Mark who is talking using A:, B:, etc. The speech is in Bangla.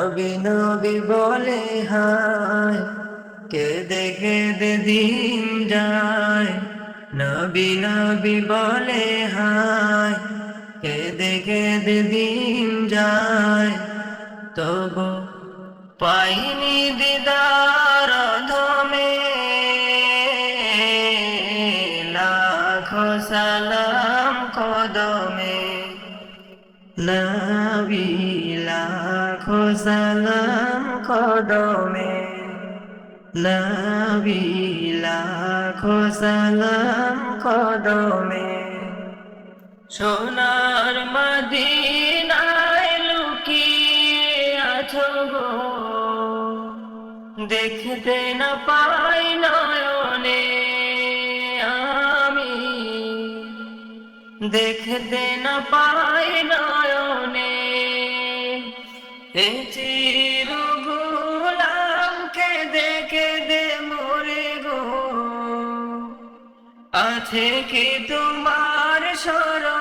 A: নবী নবী বলে হায়, কেদে কেদে দিন যায়। নবী নবী বলে হায়, কেদে কেদে দিন যায়। তবু পাইনি দিদার ধমে লাখো সালাম কদমে। নবী লাখো সালাম কদমে নবী লাখো সালাম কদমে। সোনার মদিনায় লুকিয়ে আছো গো, দেখতে না পাই নয়নে দেখতে না পাই নয়নে। এ চির গোলাম দেখে দে মরে গো। আছে কি তোমার সর